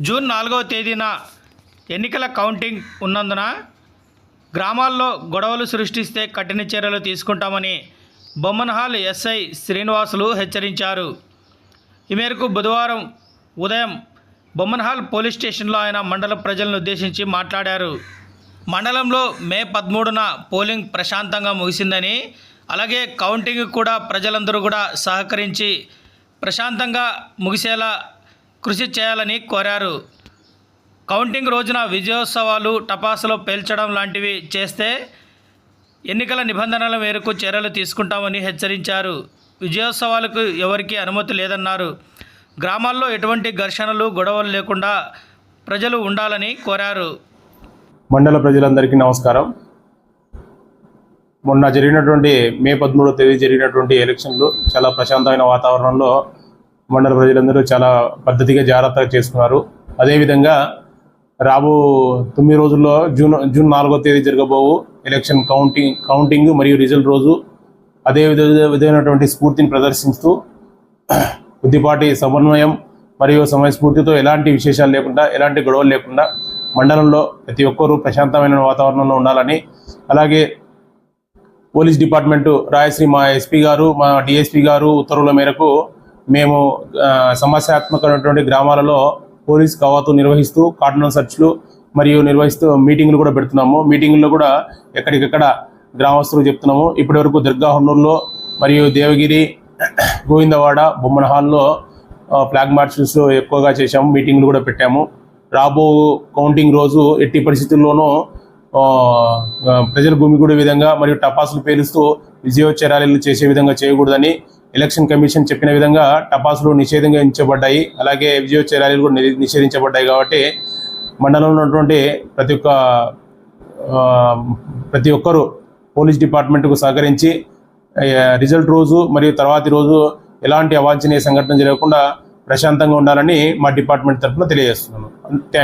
June నాలుగవ తేదీన ఎన్నికల కౌంటింగ్ ఉన్నందున గ్రామాల్లో గొడవలు సృష్టిస్తే కఠిన చర్యలు తీసుకుంటామని బొమ్మన్హాల్ ఎస్ఐ శ్రీనివాసులు హెచ్చరించారు. ఈ మేరకు బుధవారం ఉదయం బొమ్మన్హాల్ పోలీస్ స్టేషన్లో ఆయన మండల ప్రజలను ఉద్దేశించి మాట్లాడారు. మండలంలో మే పదమూడున పోలింగ్ ప్రశాంతంగా ముగిసిందని అలాగే కౌంటింగ్ కూడా ప్రజలందరూ కూడా సహకరించి ప్రశాంతంగా ముగిసేలా కృషి చేయాలని కోరారు. కౌంటింగ్ రోజున విజయోత్సవాలు టపాసులు పేల్చడం లాంటివి చేస్తే ఎన్నికల నిబంధనల మేరకు చర్యలు తీసుకుంటామని హెచ్చరించారు. విజయోత్సవాలకు ఎవరికీ అనుమతి లేదన్నారు. గ్రామాల్లో ఎటువంటి ఘర్షణలు గొడవలు లేకుండా ప్రజలు ఉండాలని కోరారు. మండల ప్రజలందరికీ నమస్కారం. మొన్న జరిగినటువంటి మే పదమూడో తేదీ జరిగినటువంటి ఎలక్షన్లు చాలా ప్రశాంతమైన వాతావరణంలో మండల ప్రజలందరూ చాలా పద్ధతిగా జాగ్రత్తగా చేసుకున్నారు. అదేవిధంగా రాబో తొమ్మిది రోజుల్లో జూన్ జూన్ నాలుగో తేదీ జరగబోవు ఎలక్షన్ కౌంటింగ్ కౌంటింగ్ మరియు రిజల్ట్ రోజు. అదే విధ విధమైనటువంటి స్ఫూర్తిని ప్రదర్శిస్తూ కొద్దిపాటి సమన్వయం మరియు సమయస్ఫూర్తితో ఎలాంటి విశేషాలు లేకుండా ఎలాంటి గొడవలు లేకుండా మండలంలో ప్రతి ఒక్కరూ ప్రశాంతమైన వాతావరణంలో ఉండాలని. అలాగే పోలీస్ డిపార్ట్మెంటు రాయశ్రీ మా ఎస్పీ గారు మా డిఎస్పీ గారు ఉత్తర్వుల మేరకు మేము సమస్యాత్మకమైనటువంటి గ్రామాలలో పోలీస్ కవాతు నిర్వహిస్తూ కార్డనల్ సర్చ్లు మరియు నిర్వహిస్తూ మీటింగ్లు కూడా పెడుతున్నాము. మీటింగ్లో కూడా ఎక్కడికక్కడ గ్రామస్తులు చెప్తున్నాము. ఇప్పటివరకు దుర్గా హొన్నూరులో మరియు దేవగిరి గోవిందవాడ బొమ్మన హాల్లో ఫ్లాగ్ మార్చెస్ ఎక్కువగా చేశాము. మీటింగ్లు కూడా పెట్టాము. రాబో కౌంటింగ్ రోజు ఎట్టి పరిస్థితుల్లోనూ ప్రజలు గుమిగూడే విధంగా మరియు టపాసులు పేలుస్తూ విజయోచ్చరాలు చేసే విధంగా చేయకూడదని ఎలక్షన్ కమిషన్ చెప్పిన విధంగా టపాసులు నిషేధించబడ్డాయి అలాగే విజయోత్సవ ర్యాలీలు కూడా నిషేధించబడ్డాయి కాబట్టి మండలంలో ఉన్నటువంటి ప్రతి ఒక్క ప్రతి ఒక్కరూ పోలీస్ డిపార్ట్మెంట్కు సహకరించి రిజల్ట్ రోజు మరియు తర్వాతి రోజు ఎలాంటి అవాంఛనీయ సంఘటన జరగకుండా ప్రశాంతంగా ఉండాలని మా డిపార్ట్మెంట్ తరఫున తెలియజేస్తున్నాను. థ్యాంక్